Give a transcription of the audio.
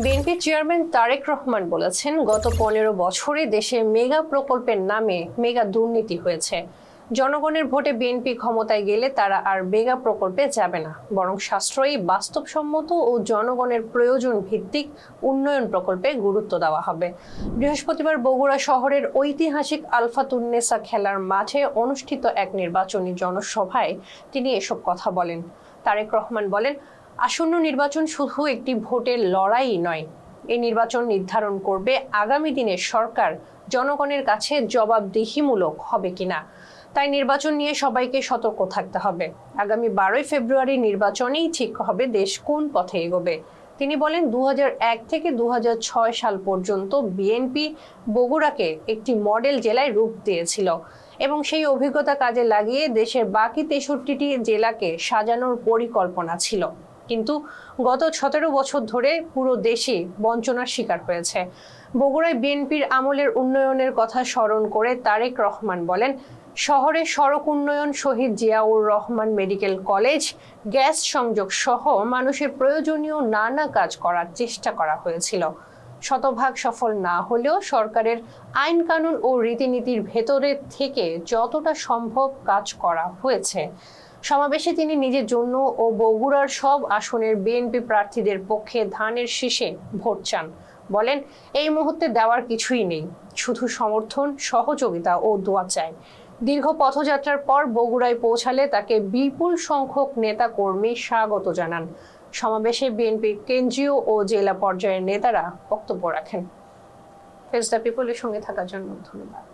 BNP chairman Tarique Rahman বলেছেন, গত পনেরো বছরে দেশে মেগা প্রকল্পের নামে মেগা দুর্নীতি হয়েছে। জনগণের ভোটে বিএনপি ক্ষমতায় গেলে তারা আর মেগা প্রকল্পে যাবে না। বরং সাশ্রয়ী, বাস্তবসম্মত ও জনগণের প্রয়োজন ভিত্তিক উন্নয়ন প্রকল্পে গুরুত্ব দেওয়া হবে। বৃহস্পতিবার বগুড়া শহরের ঐতিহাসিক আলফাতুন্নেসা খেলার মাঠে অনুষ্ঠিত এক নির্বাচনী জনসভায় তিনি এসব কথা বলেন। তারেক রহমান বলেন আসন্ন নির্বাচন শুধু একটি ভোটের লড়াই নয় এই নির্বাচন নির্ধারণ করবে আগামী দিনে সরকার। জনগণের কাছে জবাবদিহিমূলক হবে কিনা, তাই নির্বাচন নিয়ে সবাইকে সতর্ক থাকতে হবে। আগামী বারোই ফেব্রুয়ারি নির্বাচনেই ঠিক হবে দেশ কোন পথে এগোবে। তিনি বলেন দু হাজার এক থেকে দু হাজার ছয় সাল পর্যন্ত বিএনপি বগুড়াকে একটি মডেল জেলায় রূপ দিয়েছিল এবং সেই অভিজ্ঞতা কাজে লাগিয়ে দেশের বাকি তেষট্টিটি জেলাকে সাজানোর পরিকল্পনা ছিল। কিন্তু গত সতেরো বছর ধরে পুরো দেশই বঞ্চনার শিকার হয়েছে। বগুড়ায় বিএনপির আমলের উন্নয়নের কথা স্মরণ করে তারেক রহমান বলেন, শহরে সড়ক উন্নয়ন Shaheed Ziaur Rahman medical college, gas সংযোগ সহ মানুষের প্রয়োজনীয় নানা কাজ করার চেষ্টা করা হয়েছিল। শতভাগ সফল না হলেও সরকারের আইন কানুন ও রীতিনীতির ভেতরে থেকে যতটা সম্ভব কাজ করা হয়েছে। সমাবেশে তিনি নিজের জন্য ও বগুড়ার সব আসনের বিএনপি প্রার্থীদের পক্ষে ধানের শীষে ভোট চান। বলেন, এই মুহূর্তে দেওয়ার কিছুই নেই। শুধু সমর্থন, সহযোগিতা ও দোয়া চায় দীর্ঘ পথযাত্রার পর বগুড়ায় পৌঁছালে তাকে বিপুল সংখ্যক নেতা কর্মী স্বাগত জানান। সমাবেশে বিএনপির কেন্দ্রীয় ও জেলা পর্যায়ের নেতারা বক্তব্য রাখেন। ফেস দ্য পিপলের সঙ্গে থাকার জন্য ধন্যবাদ।